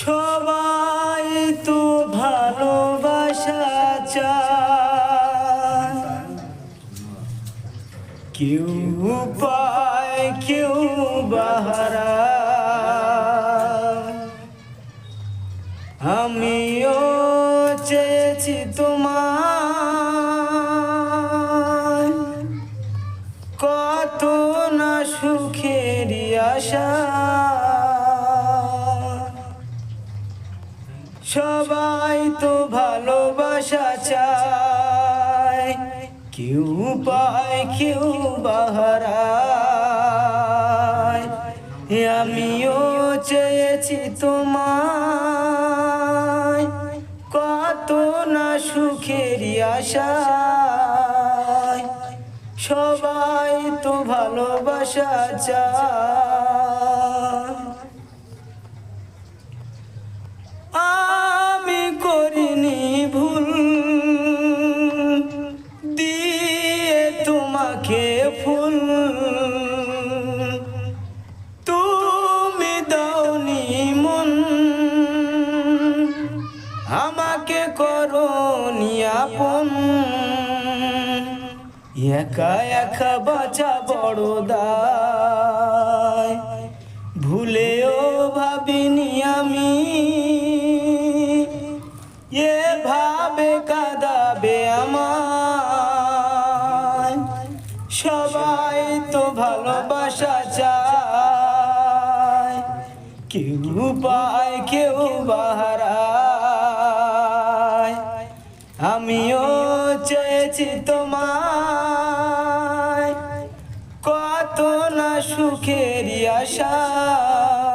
সবাই তো ভালোবাসা চায়। কেউ পায়, কেউ বাহারা। আমিও চেয়েছি তোমার কত না সুখের আশা। সবাই তো ভালোবাসা চায়। কেউ পায়, কেউ বাহারায় আমিও চেয়েছি তোমায়। কত না সুখের আশায়। সবাই তো ভালোবাসা চায়। তোমাকে ফুল। তুমি দাওনি মন। আমাকে করো আপন। একা একা বাঁচা বড় ভুলেও ভাবিনি আমি। এভাবে কাঁদাবে আমায় সবাই তো ভালোবাসা চায়। কেউ পায়, কেউ বাহারায়। আমিও চেয়েছি তোমায়। কত না সুখের আশা